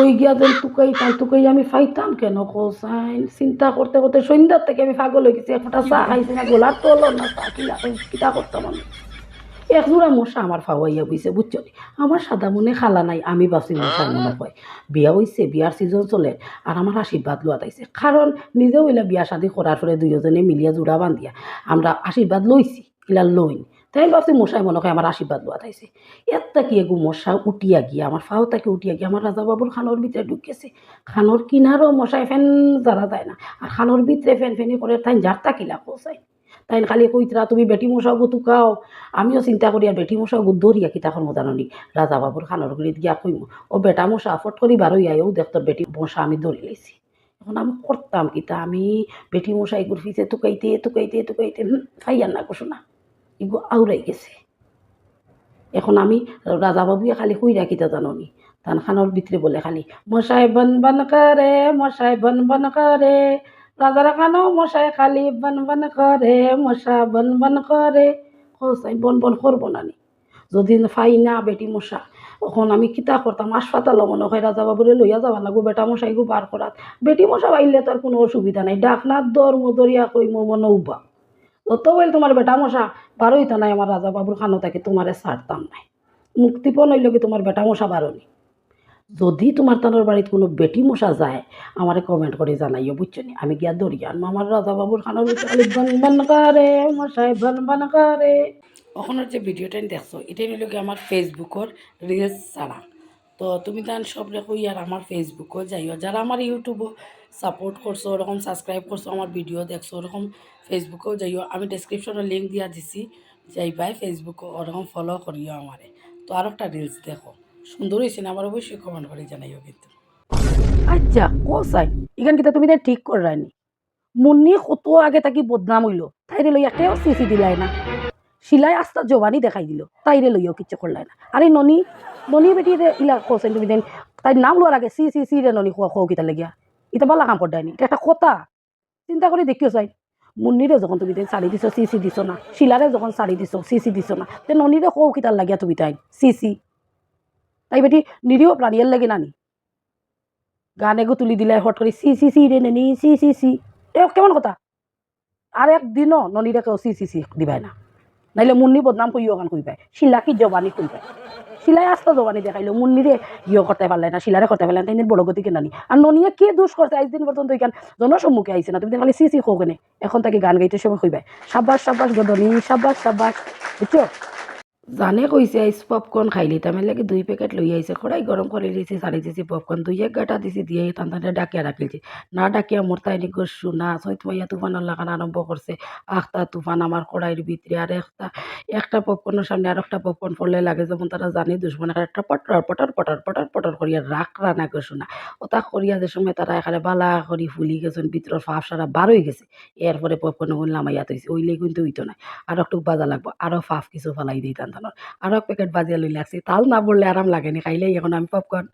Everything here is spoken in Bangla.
ওই গিয়া যেন তুকাই তাই তুকাই আমি ফাইতাম কেন কোসাইন চিন্তা করতে করতে সন্ধ্যার থেকে আমি পাগল হয়ে গেছি। একটা চা খাইছি, না গোলার তোল, না চা কিতা করতাম আমি? একজোড়া মশা আমার ফাওয়াইয়া বইছে, বুঝছ আমার সাদা মনে খালা নাই, আমি বাসি মশা মনে হয় বিয়া হইছে বিয়ার সিজন চলে, আর আমার আশীর্বাদ লোয়া তাইছে। কারণ নিজেও হইলে বিয়া শাদি করার পরে দুইজনে মিলিয়া জোড়া বান্ধিয়া। আমরা আশীর্বাদ লইছি ইলা লইন তাই ভাবছি মশাই মনে হয় আমার আশীর্বাদ লোয়া তাইছে। একটা কি এগু মশা উঠিয়া গিয়া, আমার ফাও তাকে উঠিয়া গিয়া, আমার রাজা বাবুর খানোর ভিতরে ঢুকেছে। খানোর কিনারও মশাই ফ্যান যারা যায় না, আর খানোর ভিতরে ফ্যান ফ্যানি করে তাই যার তাকিলা কোসাই তাই খালি কইতরা তুমি বেটি মশাও গো তুকাও আমিও চিন্তা করি, আর বেটি মশাও গো দৌড়িয়া কিতা করব জাননি? রাজা বাবুর খানোর গুড়িত গিয়া কইম ও বেটা মশা, ফট করি বারোই আয়ও দেখতো বেটি মশা আমি দৌড়ি লাইছি। এখন আমি করতাম কিতা, আমি বেটি মশা এগুর ফিসে তুকাইতে তুকাইতে তুকাইতে ফাইয়ার না কুসো না এগু আউরাই গেছে। এখন আমি রাজা বাবুয়ে খালি শুই রাখিতে জাননি। ধান খানোর ভিতরে বলে খালি, মশাই বন বন করে মশাই বন বন করে রাজারা খানো মশাই খালি বন বন করে মশা বন বন করে খোসাই বন বন করব না যদি ফাই না বেটি মশা তখন আমি কিতা করতাম হাসপাতাল মনে হয় রাজা বাবুরে লইয়া যাওয়া লাগবো, বেটা মশাই গো বার করাত বেটি মশা পাইলে তোর কোনো অসুবিধা নাই। ডাকনার দর মদরিয়া কই মো মনে উবা যত বল তোমার বেটা মশা, বারোই তো নাই আমার রাজা বাবুর খানো থাকে তোমারে ছাড়তাম নাই। মুক্তিপণ হইল কি তোমার বেটা মশা বারোনি? যদি তোমার তানোর বাড়িতে কোনো বেটি মশা যায়, আমারে কমেন্ট করে জানাইও, বুঝছ নি? আমি গিয়া দৌড়িয়ে আনব আমার রাজা বাবুর খানোর ভিতরে। করে, মশাই বন করে। যে ভিডিওটা দেখছ, এটাই নিল কি আমার ফেসবুকের রিলস ছাড়া। তো তুমি তান সব রেখো আর আমার ফেসবুকও যাইও। যারা আমার ইউটিউবও সাপোর্ট করছ, ওরকম সাবস্ক্রাইব করছ, আমার ভিডিও দেখছ, ওরকম ফেসবুকেও যাইও। আমি ডেসক্রিপশনে লিঙ্ক দিয়া দিছি যাই যাইবাই ফেসবুকও ওরকম ফলো করিও আমারে। তো আর একটা রিলস দেখো। সুন্দর হয়েছে না, আবার অবশ্যই কমেন্ট করে জানাইও কিন্তু। আচ্ছা ও সাই এখান কিতা তুমি তাই ঠিক করে রানি মুন্নি কত আগে তাকি বদনাম হইল, তাইরে লই একটাও সিসি দিলাই না। শিলাই আস্তা জবানি দেখাই দিল। তাইরে লইও কিচ্ছু করলাই না। আরে ননি ননি বেটি ইলা কোসেন তুমি দেন তাই নাম লোয়ার আগে সি সি সি রে ননি খোয়া খোয়া কিতা লাগিয়া। এটা বালা কাম করদায়নি এটা একটা কথা। চিন্তা করে দেখিও চাই। মুন্নিরে যখন তুমি দেন শাড়ি দিছো, সি সি দিছো না। শিলারে যখন শাড়ি দিছো, সি সি দিছো না। তে ননিরে খোয়া কিতার লাগিয়া তুমি তাই সি সি। তাই বেটি নিরীহ প্রাণীর লাগে নানি। গান এগো তুলি দিলে হট করে সি সি সি রে নেনি, সি সি সি। এ কেমন কথা? আর একদিনও ননিরে কেউ সি সি সি দিবাই না। নাইলে মুন্নি বদনাম কই গান কই পায়। শিলা কি জবানি কই পায়। শিলাই আস্ত জবানি দেখাইলো মুন্নিরে ইয়ে করতে পারলে না শিলারে করতে পারলে না তাই বড় গতিকে নানি আর ননিয়ে কে দোষ করছে আজ দিন পর্যন্ত এখান জনসম্মুখে আইছে না, তুমি খালি সি সি খো এখন তাকে গান গাইতে সময় কইবাই সাব্বাস সাব্বাস গদনি সাব্বাস সাব্বাস। বুঝছ জানে কইছে আইস পপকর্ন খাইলি তার লাগে দুই প্যাকেট লই আইছে খড়াই গরম করে দিয়েছি সারি দিয়েছি পপকর্ন দুই এক গাটা দিছি, দিয়ে টান টানে ডাকিয়া রাখিলছি না ডাকিয়া মোর তাই নি গসু না সৈত মাইয়া তুফানের লাগান আরম্ভ করছে আখটা তুফান আমার কড়াইয়ের ভিতরে আর একটা একটা পপকর্নের সামনে আর একটা পপকর্ন পড়লে লাগে, যেমন তারা জানে, দুশ্মন আর একটা পটর পটর পটর পটর পটর করিয়া রাখ রানা গসু না ওটা করিয়া যে সময় তারা এখানে বালা করি ফুলি গেছেন ভিতরের ফাফ সারা বার হয়ে গেছে। এরপরে পপকর্ন নামাইয়া তৈছে ওইলে কিন্তু হইতো না আর একটু বাজা লাগবো আরও ফাফ কিছু ফালাই দিই টান আরও এক প্যাকেট বাজিয়া লই লাগছি। তাল না বললে আরাম লাগেনি খাইলে এখন আমি পপকর্ন